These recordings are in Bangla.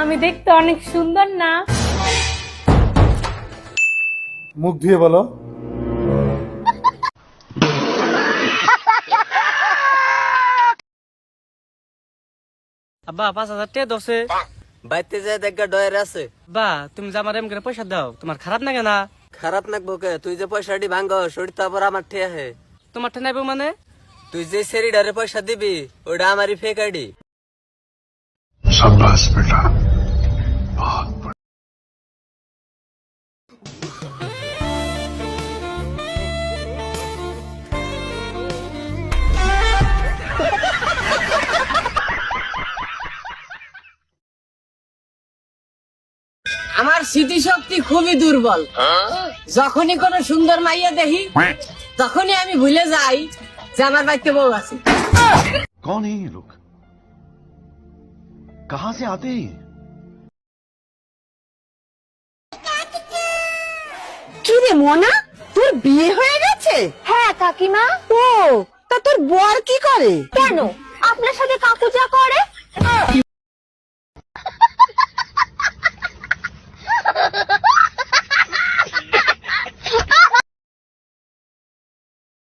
আমি দেখতে অনেক সুন্দর না? মুখ ধুয়ে বলো। আব্বা পাঁচ হাজার টাকা দশে বাইতে যায় দেখা ডয়ের আছে। বা তুমি যে আমার এম করে পয়সা দাও তোমার খারাপ লাগে না? খারাপ নাকবো কে? তুই যে পয়সাটি ভাঙ্গ শরীর তারপর আমার ঠে হে। তোমার ঠে নাইবো মানে? তুই যে সেরিডারে পয়সা দিবি ওটা আমারই ফেক আইডি আমার স্মৃতিশক্তি খুবই দুর্বল যখনই কোনো সুন্দর মাইয়া দেখি তখনই আমি ভুলে যাই যে আমার বাড়িতে বউ আছে कौन है ये लोग कहां से आते हैं ये? কি রে মনা তোর বিয়ে হয়ে গেছে হ্যাঁ কাকিমা ও তা তোর বর কি করে কেন আপনার সাথে কাকু যা করে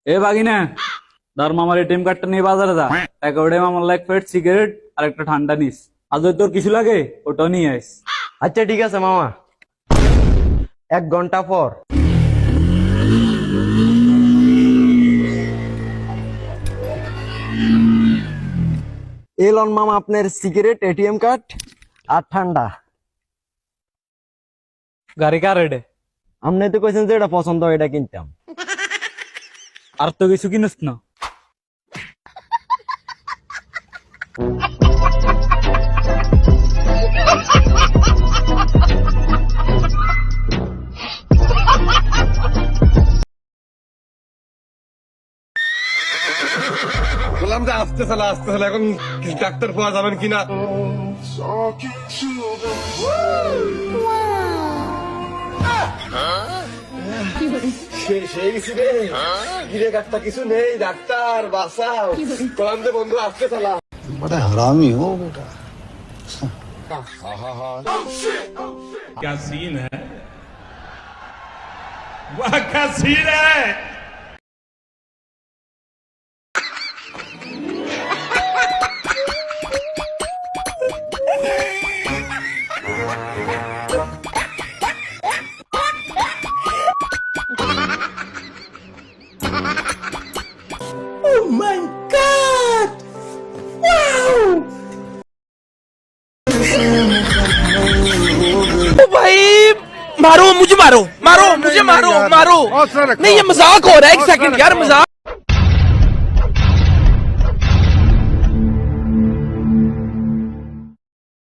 এ বাগিনা ধর মামার এটিএম কার্ডটা নিয়ে বাজারে যা টাকা ওটাই মামার লাইক প্লেট সিগারেট আর একটা ঠান্ডা নিস যদি তোর কিছু লাগে ওটাও নিয়ে আইস। আচ্ছা ঠিক আছে মামা। এক ঘণ্টা পর। এলন মামা আপনার সিগারেট এটিএম কার্ড আর ঠান্ডা। গাড়ি কার এডে আপনি তো কইছেন যে এটা পছন্দ এটা কিনতাম। আর তো কিছু কিনিস না। বললাম যে আসতে চালা আসতে চালা এখন ডাক্তার পাওয়া যাবেন কিনা সেই গেছি রে গিরে কাটটা কিছু নেই ডাক্তার বাসাও বললাম যে বন্ধু আসতে চালা क्या सीन है वाह क्या सीन है भाई मारो मुझे मारो मारो मुझे मारो मारो नहीं ये मजाक हो रहा है एक सेकंड यार मजाक